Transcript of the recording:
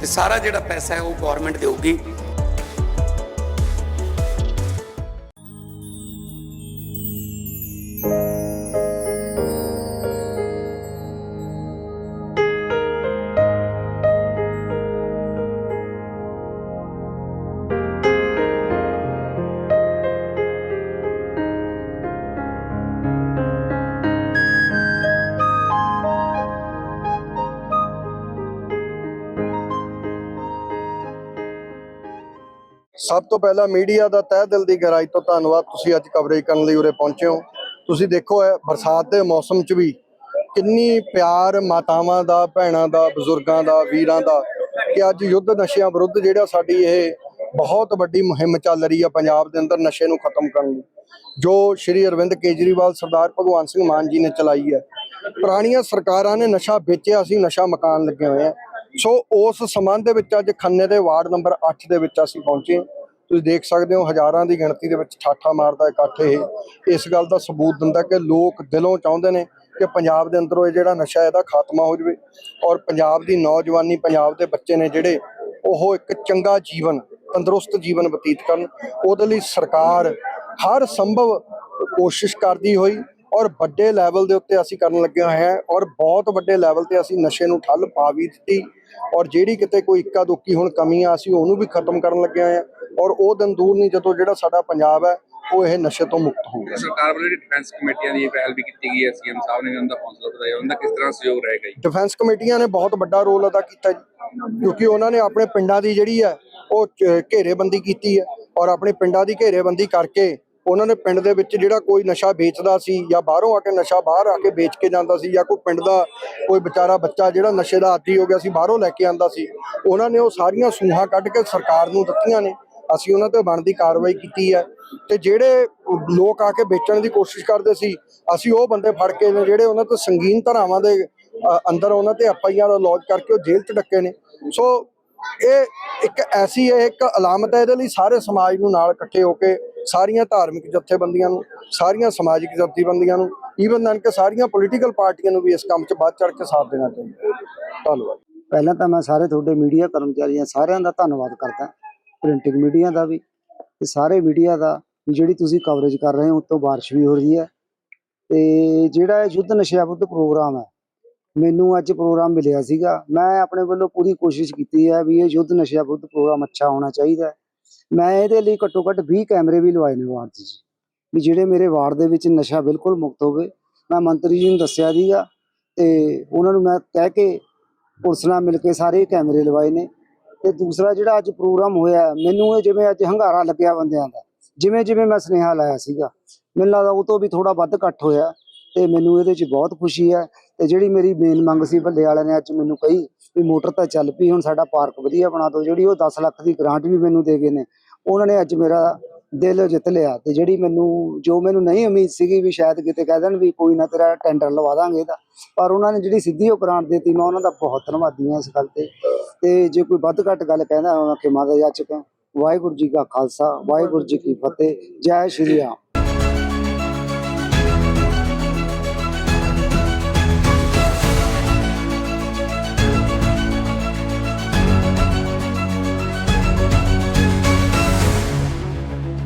ਤੇ ਸਾਰਾ ਜਿਹੜਾ ਪੈਸਾ ਹੈ ਉਹ ਗਵਰਨਮੈਂਟ ਦੇਊਗੀ। ਸਭ ਤੋਂ ਪਹਿਲਾਂ ਮੀਡੀਆ ਦਾ ਤਹਿ ਦਿਲ ਦੀ ਗਹਿਰਾਈ ਤੋਂ ਧੰਨਵਾਦ ਤੁਸੀਂ ਅੱਜ ਕਵਰੇਜ ਕਰਨ ਲਈ ਉਰੇ ਪਹੁੰਚੇ ਹੋ। ਤੁਸੀਂ ਦੇਖੋ ਹੈ ਬਰਸਾਤ ਦੇ ਮੌਸਮ 'ਚ ਵੀ ਕਿੰਨੀ ਪਿਆਰ ਮਾਤਾਵਾਂ ਦਾ, ਭੈਣਾਂ ਦਾ, ਬਜ਼ੁਰਗਾਂ ਦਾ, ਵੀਰਾਂ ਦਾ ਕਿ ਅੱਜ ਯੁੱਧ ਨਸ਼ਿਆਂ ਵਿਰੁੱਧ ਜਿਹੜਾ ਸਾਡੀ ਇਹ ਬਹੁਤ ਵੱਡੀ ਮੁਹਿੰਮ ਚੱਲ ਰਹੀ ਹੈ ਪੰਜਾਬ ਦੇ ਅੰਦਰ ਨਸ਼ੇ ਨੂੰ ਖਤਮ ਕਰਨ ਲਈ। ਜੋ ਸ਼੍ਰੀ ਅਰਵਿੰਦ ਕੇਜਰੀਵਾਲ, ਸਰਦਾਰ ਭਗਵੰਤ ਸਿੰਘ ਮਾਨ ਜੀ ਨੇ ਚਲਾਈ ਹੈ, ਪੁਰਾਣੀਆਂ ਸਰਕਾਰਾਂ ਨੇ ਨਸ਼ਾ ਵੇਚਿਆ ਅਸੀਂ ਨਸ਼ਾ ਮਕਾਨ ਲੱਗੇ ਹੋਏ ਆ। ਸੋ ਉਸ ਸੰਬੰਧ ਦੇ ਵਿੱਚ ਅੱਜ ਖੰਨੇ ਦੇ ਵਾਰਡ ਨੰਬਰ 8 ਦੇ ਵਿੱਚ ਅਸੀਂ ਪਹੁੰਚੇ। ਤੁਸੀਂ ਦੇਖ ਸਕਦੇ ਹੋ ਹਜ਼ਾਰਾਂ ਦੀ ਗਿਣਤੀ ਦੇ ਵਿੱਚ ਠਾਠਾ ਮਾਰਦਾ ਇਕੱਠ ਇਹ। ਇਸ ਗੱਲ ਦਾ ਸਬੂਤ ਦਿੰਦਾ ਕਿ ਲੋਕ ਦਿਲੋਂ ਚਾਹੁੰਦੇ ਨੇ ਕਿ ਪੰਜਾਬ ਦੇ ਅੰਦਰੋਂ ਇਹ ਜਿਹੜਾ ਨਸ਼ਾ ਇਹਦਾ ਖਾਤਮਾ ਹੋ ਜਾਵੇ ਔਰ ਪੰਜਾਬ ਦੀ ਨੌਜਵਾਨੀ, ਪੰਜਾਬ ਦੇ ਬੱਚੇ ਨੇ ਜਿਹੜੇ, ਉਹ ਇੱਕ ਚੰਗਾ ਜੀਵਨ, ਤੰਦਰੁਸਤ ਜੀਵਨ ਬਤੀਤ ਕਰਨ। ਉਹਦੇ ਲਈ ਸਰਕਾਰ ਹਰ ਸੰਭਵ ਕੋਸ਼ਿਸ਼ ਕਰਦੀ ਹੋਈ ਔਰ ਵੱਡੇ ਲੈਵਲ ਦੇ ਉੱਤੇ ਅਸੀਂ ਕਰਨ ਲੱਗੇ ਹੋਏ ਹਾਂ ਔਰ ਬਹੁਤ ਵੱਡੇ ਲੈਵਲ ਤੇ ਅਸੀਂ ਨਸ਼ੇ ਨੂੰ ਠੱਲ ਪਾ ਵੀ ਦਿੱਤੀ ਔਰ ਜਿਹੜੀ ਕਿਤੇ ਕੋਈ ਇੱਕਾ ਦੁੱਕੀ ਹੁਣ ਕਮੀ ਆ ਅਸੀਂ ਉਹਨੂੰ ਵੀ ਖਤਮ ਕਰਨ ਲੱਗੇ ਹੋਏ ਹਾਂ ਔਰ ਉਹ ਦਿਨ ਦੂਰ ਨਹੀਂ ਜਦੋਂ ਜਿਹੜਾ ਸਾਡਾ ਪੰਜਾਬ ਹੈ ਉਹ ਇਹ ਨਸ਼ੇ ਤੋਂ ਮੁਕਤ ਹੋਊਗਾ। ਸਰਕਾਰ ਵੱਲੋਂ ਜਿਹੜੀ ਡਿਫੈਂਸ ਕਮੇਟੀਆਂ ਦੀ ਪਹਿਲ ਵੀ ਕੀਤੀ ਗਈ ਹੈ ਸੀਐਮ ਸਾਹਿਬ ਨੇ ਉਹਨਾਂ ਦਾ ਹੌਸਲਾ ਵਧਾਇਆ ਉਹਨਾਂ ਦਾ ਕਿਸ ਤਰ੍ਹਾਂ ਸਹਿਯੋਗ ਰਹੇਗਾ ਜੀ? ਡਿਫੈਂਸ ਕਮੇਟੀਆਂ ਨੇ ਬਹੁਤ ਵੱਡਾ ਰੋਲ ਅਦਾ ਕੀਤਾ ਜੀ ਕਿਉਂਕਿ ਉਹਨਾਂ ਨੇ ਆਪਣੇ ਪਿੰਡਾਂ ਦੀ ਜਿਹੜੀ ਹੈ ਉਹ ਘੇਰੇਬੰਦੀ ਕੀਤੀ ਹੈ ਔਰ ਆਪਣੇ ਪਿੰਡਾਂ ਦੀ ਘੇਰੇਬੰਦੀ ਕਰਕੇ ਉਹਨਾਂ ਨੇ ਪਿੰਡ ਦੇ ਵਿੱਚ ਜਿਹੜਾ ਕੋਈ ਨਸ਼ਾ ਵੇਚਦਾ ਸੀ ਜਾਂ ਬਾਹਰੋਂ ਆ ਕੇ ਨਸ਼ਾ ਬਾਹਰ ਆ ਕੇ ਵੇਚ ਕੇ ਜਾਂਦਾ ਸੀ ਜਾਂ ਕੋਈ ਪਿੰਡ ਦਾ ਕੋਈ ਵਿਚਾਰਾ ਬੱਚਾ ਜਿਹੜਾ ਨਸ਼ੇ ਦਾ ਆਦੀ ਹੋ ਗਿਆ ਸੀ, ਬਾਹਰੋਂ ਲੈ ਕੇ ਆਂਦਾ ਸੀ, ਉਹਨਾਂ ਨੇ ਉਹ ਸਾਰੀਆਂ ਸੂਹਾਂ ਕੱਢ ਕੇ ਸਰਕਾਰ ਨੂੰ ਦਿੱਤੀਆਂ ਨੇ। ਅਸੀਂ ਉਹਨਾਂ ਤੇ ਬਣਦੀ ਕਾਰਵਾਈ ਕੀਤੀ ਹੈ ਤੇ ਜਿਹੜੇ ਲੋਕ ਆ ਕੇ ਵੇਚਣ ਦੀ ਕੋਸ਼ਿਸ਼ ਕਰਦੇ ਸੀ, ਅਸੀਂ ਉਹ ਬੰਦੇ ਫੜ ਕੇ ਨੇ ਜਿਹੜੇ ਉਹਨਾਂ ਤੋਂ ਸੰਗੀਨ ਧਾਰਾਵਾਂ ਦੇ ਅੰਦਰ ਉਹਨਾਂ ਤੇ ਐਫ ਆਈ ਆਰ ਲੌਜ ਕਰਕੇ ਉਹ ਜੇਲ੍ਹ 'ਚ ਡੱਕੇ ਨੇ। ਸੋ ਇਹ ਇੱਕ ਐਸੀ ਇਹ ਇੱਕ ਅਲਾਮਤ ਹੈ ਇਹਦੇ ਲਈ ਸਾਰੇ ਸਮਾਜ ਨੂੰ ਨਾਲ ਇਕੱਠੇ ਹੋ ਕੇ ਸਾਰੀਆਂ ਧਾਰਮਿਕ ਜਥੇਬੰਦੀਆਂ ਨੂੰ, ਸਾਰੀਆਂ ਸਮਾਜਿਕ ਜਥੇਬੰਦੀਆਂ ਨੂੰ ਈਵਨ ਦਨ ਕਿ ਸਾਰੀਆਂ ਪੋਲੀਟੀਕਲ ਪਾਰਟੀਆਂ ਨੂੰ ਵੀ ਇਸ ਕੰਮ 'ਚ ਵੱਧ ਚੜ ਕੇ ਸਾਥ ਦੇਣਾ ਚਾਹੀਦਾ ਧੰਨਵਾਦ। ਪਹਿਲਾਂ ਤਾਂ ਮੈਂ ਸਾਰੇ ਤੁਹਾਡੇ ਮੀਡੀਆ ਕਰਮਚਾਰੀਆਂ ਸਾਰਿਆਂ ਦਾ ਧੰਨਵਾਦ ਕਰਦਾ ਪ੍ਰਿੰਟਿੰਗ ਮੀਡੀਆ ਦਾ ਵੀ, ਤੇ ਸਾਰੇ ਮੀਡੀਆ ਦਾ ਜਿਹੜੀ ਤੁਸੀਂ ਕਵਰੇਜ ਕਰ ਰਹੇ ਹੋ ਉਤੋਂ ਬਾਰਿਸ਼ ਵੀ ਹੋ ਰਹੀ ਹੈ। ਤੇ ਜਿਹੜਾ ਇਹ ਯੁੱਧ ਨਸ਼ਿਆਂ ਵਿਰੁੱਧ ਪ੍ਰੋਗਰਾਮ ਹੈ ਮੈਨੂੰ ਅੱਜ ਪ੍ਰੋਗਰਾਮ ਮਿਲਿਆ ਸੀਗਾ। ਮੈਂ ਆਪਣੇ ਵੱਲੋਂ ਪੂਰੀ ਕੋਸ਼ਿਸ਼ ਕੀਤੀ ਹੈ ਵੀ ਇਹ ਯੁੱਧ ਨਸ਼ਿਆਂ ਵਿਰੁੱਧ ਪ੍ਰੋਗਰਾਮ ਅੱਛਾ ਹੋਣਾ ਚਾਹੀਦਾ ਮੈਂ ਇਹਦੇ ਲਈ ਘੱਟੋ ਘੱਟ 20 ਕੈਮਰੇ ਵੀ ਲਵਾਏ ਨੇ ਵਾਰਡ 'ਚ ਵੀ ਜਿਹੜੇ ਮੇਰੇ ਵਾਰਡ ਦੇ ਵਿੱਚ ਨਸ਼ਾ ਬਿਲਕੁਲ ਮੁਕਤ ਹੋਵੇ। ਮੈਂ ਮੰਤਰੀ ਜੀ ਨੂੰ ਦੱਸਿਆ ਸੀਗਾ ਤੇ ਉਹਨਾਂ ਨੂੰ ਮੈਂ ਕਹਿ ਕੇ ਪੁਲਿਸ ਨਾਲ ਮਿਲ ਕੇ ਸਾਰੇ ਕੈਮਰੇ ਲਵਾਏ ਨੇ। ਤੇ ਦੂਸਰਾ ਜਿਹੜਾ ਅੱਜ ਪ੍ਰੋਗਰਾਮ ਹੋਇਆ, ਮੈਨੂੰ ਇਹ ਜਿਵੇਂ ਅੱਜ ਹੰਗਾਰਾ ਲੱਗਿਆ ਬੰਦਿਆਂ ਦਾ। ਜਿਵੇਂ ਜਿਵੇਂ ਮੈਂ ਸੁਨੇਹਾ ਲਾਇਆ ਸੀਗਾ। ਮੈਨੂੰ ਲੱਗਦਾ ਉਹ ਤੋਂ ਵੀ ਥੋੜਾ ਵੱਧ ਘੱਟ ਹੋਇਆ। ਤੇ ਮੈਨੂੰ ਇਹਦੇ 'ਚ ਬਹੁਤ ਖੁਸ਼ੀ ਹੈ ਤੇ ਜਿਹੜੀ ਮੇਰੀ ਮੇਨ ਮੰਗ ਸੀ ਭੱਲੇ ਵਾਲਿਆਂ ਨੇ ਅੱਜ ਮੈਨੂੰ ਕਹੀ ਵੀ ਮੋਟਰ ਤਾਂ ਚੱਲ ਪਈ, ਹੁਣ ਸਾਡਾ ਪਾਰਕ ਵਧੀਆ ਬਣਾ ਦਿਓ, ਜਿਹੜੀ ਉਹ 10 ਲੱਖ ਦੀ ਗ੍ਰਾਂਟ ਵੀ ਮੈਨੂੰ ਦੇ ਗਏ ਨੇ, ਉਹਨਾਂ ਨੇ ਅੱਜ ਮੇਰਾ ਦਿਲ ਜਿੱਤ ਲਿਆ ਤੇ ਜਿਹੜੀ ਮੈਨੂੰ, ਜੋ ਮੈਨੂੰ ਨਹੀਂ ਉਮੀਦ ਸੀਗੀ ਵੀ ਸ਼ਾਇਦ ਕਿਤੇ ਕਹਿ ਦੇਣ ਵੀ ਕੋਈ ਨਾ ਤੇਰਾ ਟੈਂਡਰ ਲਵਾ ਦਾਂਗੇ ਇਹਦਾ, ਪਰ ਉਹਨਾਂ ਨੇ ਜਿਹੜੀ ਸਿੱਧੀ ਉਹ ਗ੍ਰਾਂਟ ਦਿੱਤੀ, ਮੈਂ ਉਹਨਾਂ ਦਾ ਬਹੁਤ ਧੰਨਵਾਦੀ ਹਾਂ ਇਸ ਗੱਲ ਤੇ ਤੇ ਜੇ ਕੋਈ ਵੱਧ ਘੱਟ ਗੱਲ ਕਹਿੰਦਾ ਹਾਂ ਕਿ ਮਾਤਾ ਜਾ ਚੁੱਕਾ ਵਾਹਿਗੁਰੂ ਜੀ ਕਾ ਖਾਲਸਾ, ਵਾਹਿਗੁਰੂ ਜੀ ਕੀ ਫਤਿਹ, ਜੈ ਸ਼੍ਰੀ ਰਾਮ।